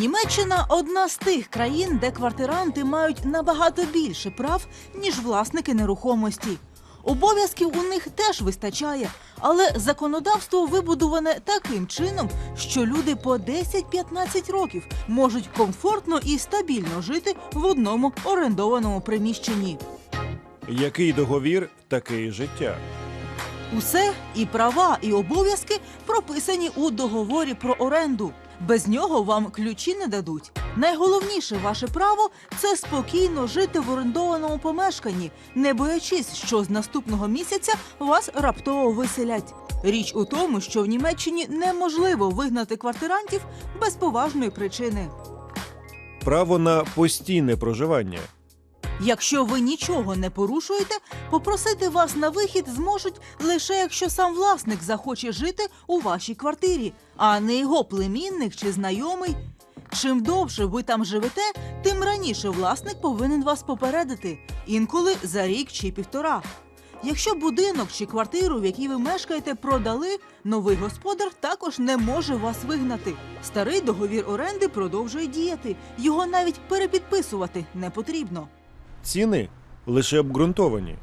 Німеччина одна з тих країн, де квартиранти мають набагато більше прав, ніж власники нерухомості. Обов'язків у них теж вистачає, але законодавство вибудоване таким чином, що люди по 10-15 років можуть комфортно і стабільно жити в одному орендованому приміщенні. Який договір, таке і життя. Усе і права, і обов'язки прописані у договорі про оренду. Без нього вам ключі не дадуть. Найголовніше ваше право це спокійно жити в орендованому помешканні, не боячись, що з наступного місяця вас раптово виселять. Річ у тому, що в Німеччині неможливо вигнати квартирантів без поважної причини. Право на постійне проживання. Якщо ви нічого не порушуєте, попросити вас на вихід зможуть лише якщо сам власник захоче жити у вашій квартирі, а не його племінник чи знайомий. Чим довше ви там живете, тим раніше власник повинен вас попередити, інколи за рік чи півтора. Якщо будинок чи квартиру, в якій ви мешкаєте, продали, новий господар також не може вас вигнати. Старий договір оренди продовжує діяти. Його навіть перепідписувати не потрібно. Ціни лише обґрунтовані.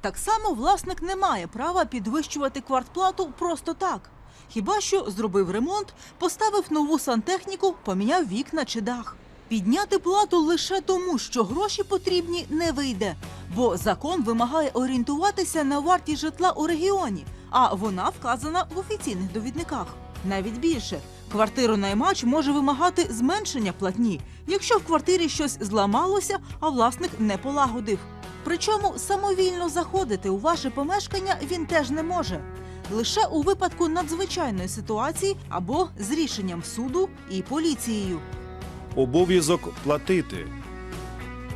Так само власник не має права підвищувати квартплату просто так. Хіба що зробив ремонт, поставив нову сантехніку, поміняв вікна чи дах. Підняти плату лише тому, що гроші потрібні, не вийде, бо закон вимагає орієнтуватися на вартість житла у регіоні, а вона вказана в офіційних довідниках. Навіть більше квартиронаймач може вимагати зменшення платні, якщо в квартирі щось зламалося, а власник не полагодив. Причому самовільно заходити у ваше помешкання він теж не може. Лише у випадку надзвичайної ситуації або з рішенням суду і поліцією. Обов'язок платити.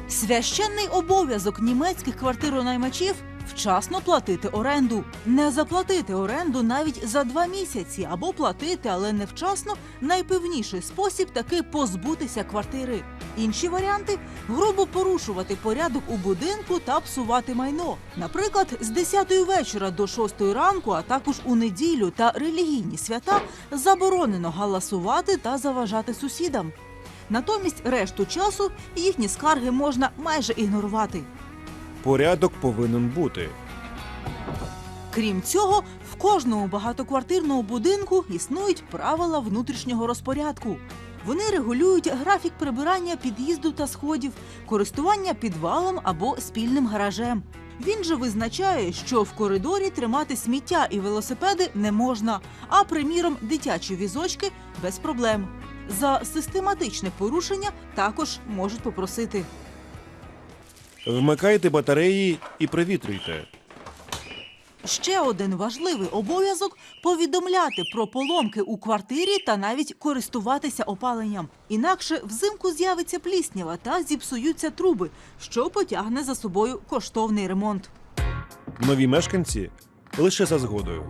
Священний обов'язок німецьких квартиронаймачів вчасно платити оренду. Не заплатити оренду навіть за два місяці або платити, але невчасно найпевніший спосіб таки позбутися квартири. Інші варіанти грубо порушувати порядок у будинку та псувати майно. Наприклад, з 10 вечора до 6 ранку, а також у неділю та релігійні свята заборонено галасувати та заважати сусідам. Натомість решту часу їхні скарги можна майже ігнорувати. Порядок повинен бути. Крім цього, в кожному багатоквартирному будинку існують правила внутрішнього розпорядку. Вони регулюють графік прибирання під'їзду та сходів, користування підвалом або спільним гаражем. Він же визначає, що в коридорі тримати сміття і велосипеди не можна, а приміром дитячі візочки без проблем. За систематичне порушення також можуть попросити. Вмикайте батареї і провітрюйте. Ще один важливий обов'язок повідомляти про поломки у квартирі та навіть користуватися опаленням. Інакше взимку з'явиться пліснява та зіпсуються труби, що потягне за собою коштовний ремонт. Нові мешканці лише за згодою.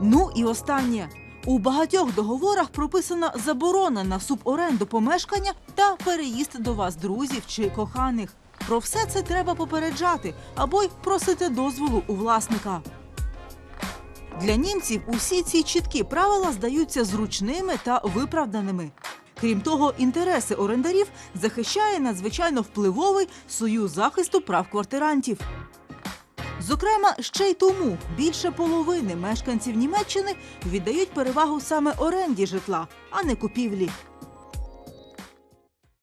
Ну і останнє. У багатьох договорах прописана заборона на суборенду помешкання та переїзд до вас друзів чи коханих. Про все це треба попереджати або й просити дозволу у власника. Для німців усі ці чіткі правила здаються зручними та виправданими. Крім того, інтереси орендарів захищає надзвичайно впливовий союз захисту прав квартирантів. Зокрема, ще й тому більше половини мешканців Німеччини віддають перевагу саме оренді житла, а не купівлі.